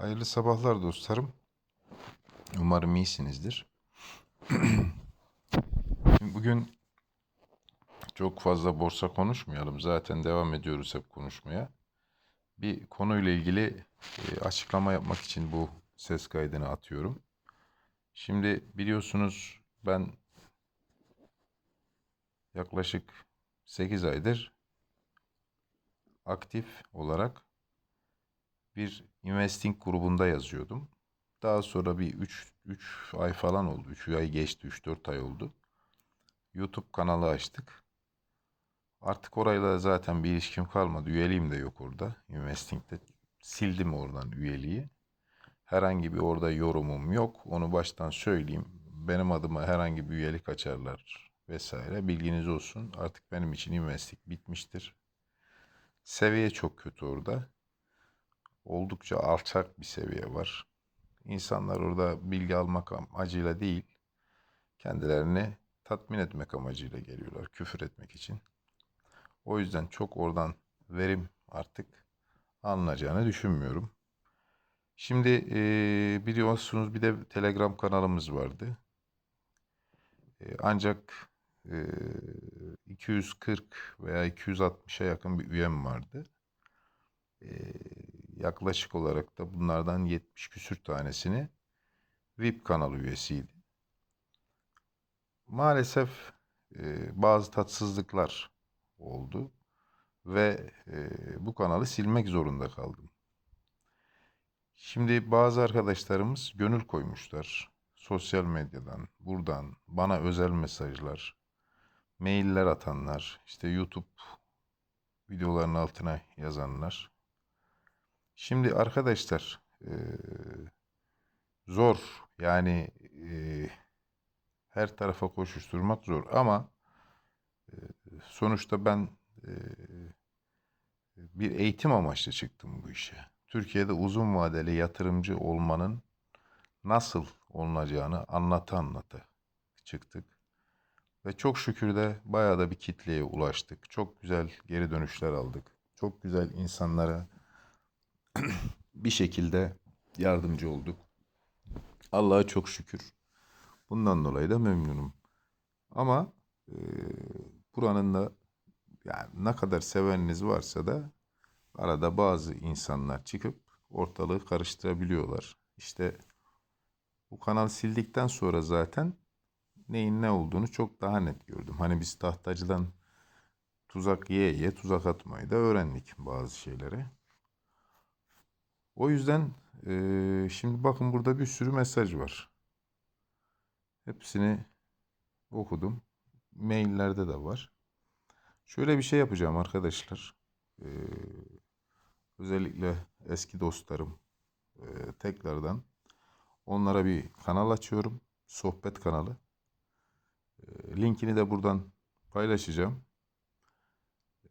Hayırlı sabahlar dostlarım. Umarım iyisinizdir. Şimdi bugün çok fazla borsa konuşmayalım. Zaten devam ediyoruz hep konuşmaya. Bir konuyla ilgili e, açıklama yapmak için bu ses kaydını atıyorum. Şimdi biliyorsunuz ben yaklaşık 8 aydır aktif olarak bir investing grubunda yazıyordum. Daha sonra bir 3 3 ay falan oldu. 3 ay geçti. 3-4 ay oldu. YouTube kanalı açtık. Artık orayla zaten bir ilişkim kalmadı. Üyeliğim de yok orada. Investing'de sildim oradan üyeliği. Herhangi bir orada yorumum yok. Onu baştan söyleyeyim. Benim adıma herhangi bir üyelik açarlar vesaire. Bilginiz olsun. Artık benim için investing bitmiştir. Seviye çok kötü orada oldukça alçak bir seviye var. İnsanlar orada bilgi almak amacıyla değil, kendilerini tatmin etmek amacıyla geliyorlar, küfür etmek için. O yüzden çok oradan verim artık alınacağını düşünmüyorum. Şimdi e, biliyorsunuz bir de Telegram kanalımız vardı. E, ancak e, 240 veya 260'a yakın bir üyem vardı. E, yaklaşık olarak da bunlardan 70 küsür tanesini VIP kanal üyesiydi. Maalesef e, bazı tatsızlıklar oldu ve e, bu kanalı silmek zorunda kaldım. Şimdi bazı arkadaşlarımız gönül koymuşlar. Sosyal medyadan, buradan bana özel mesajlar, mailler atanlar, işte YouTube videoların altına yazanlar. Şimdi arkadaşlar e, zor yani e, her tarafa koşuşturmak zor ama e, sonuçta ben e, bir eğitim amaçlı çıktım bu işe. Türkiye'de uzun vadeli yatırımcı olmanın nasıl olunacağını anlata anlata çıktık. Ve çok şükür de bayağı da bir kitleye ulaştık. Çok güzel geri dönüşler aldık. Çok güzel insanlara bir şekilde yardımcı olduk. Allah'a çok şükür. Bundan dolayı da memnunum. Ama e, buranın da yani ne kadar seveniniz varsa da arada bazı insanlar çıkıp ortalığı karıştırabiliyorlar. İşte bu kanal sildikten sonra zaten neyin ne olduğunu çok daha net gördüm. Hani biz tahtacıdan tuzak ye ye tuzak atmayı da öğrendik bazı şeylere. O yüzden e, şimdi bakın burada bir sürü mesaj var. Hepsini okudum. Maillerde de var. Şöyle bir şey yapacağım arkadaşlar. E, özellikle eski dostlarım e, tekrardan onlara bir kanal açıyorum. Sohbet kanalı. E, linkini de buradan paylaşacağım.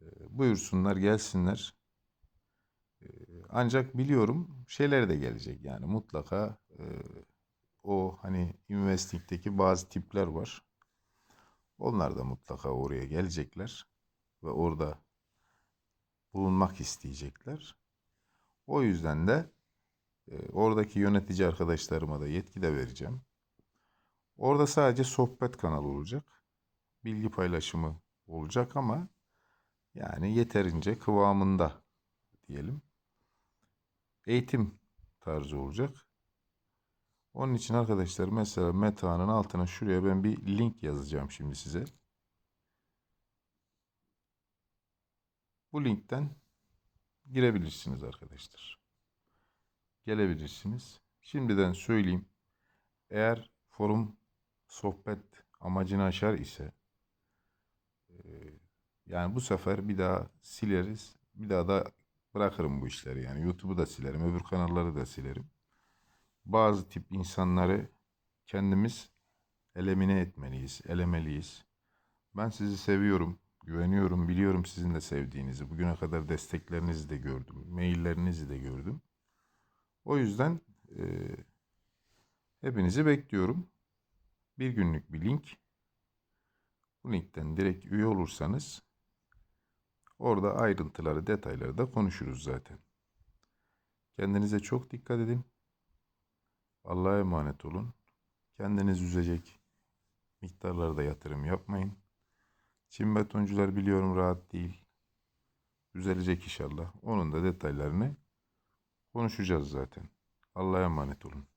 E, buyursunlar gelsinler. Ancak biliyorum şeyler de gelecek yani mutlaka e, o hani investing'deki bazı tipler var. Onlar da mutlaka oraya gelecekler ve orada bulunmak isteyecekler. O yüzden de e, oradaki yönetici arkadaşlarıma da yetki de vereceğim. Orada sadece sohbet kanalı olacak. Bilgi paylaşımı olacak ama yani yeterince kıvamında diyelim. Eğitim tarzı olacak. Onun için arkadaşlar mesela meta'nın altına şuraya ben bir link yazacağım şimdi size. Bu linkten girebilirsiniz arkadaşlar. Gelebilirsiniz. Şimdiden söyleyeyim. Eğer forum sohbet amacını aşar ise e, yani bu sefer bir daha sileriz. Bir daha da bırakırım bu işleri yani. YouTube'u da silerim, öbür kanalları da silerim. Bazı tip insanları kendimiz elemine etmeliyiz, elemeliyiz. Ben sizi seviyorum, güveniyorum, biliyorum sizin de sevdiğinizi. Bugüne kadar desteklerinizi de gördüm, maillerinizi de gördüm. O yüzden e, hepinizi bekliyorum. Bir günlük bir link. Bu linkten direkt üye olursanız orada ayrıntıları, detayları da konuşuruz zaten. Kendinize çok dikkat edin. Allah'a emanet olun. Kendiniz üzecek miktarlarda yatırım yapmayın. Çin betoncular biliyorum rahat değil. Düzelecek inşallah. Onun da detaylarını konuşacağız zaten. Allah'a emanet olun.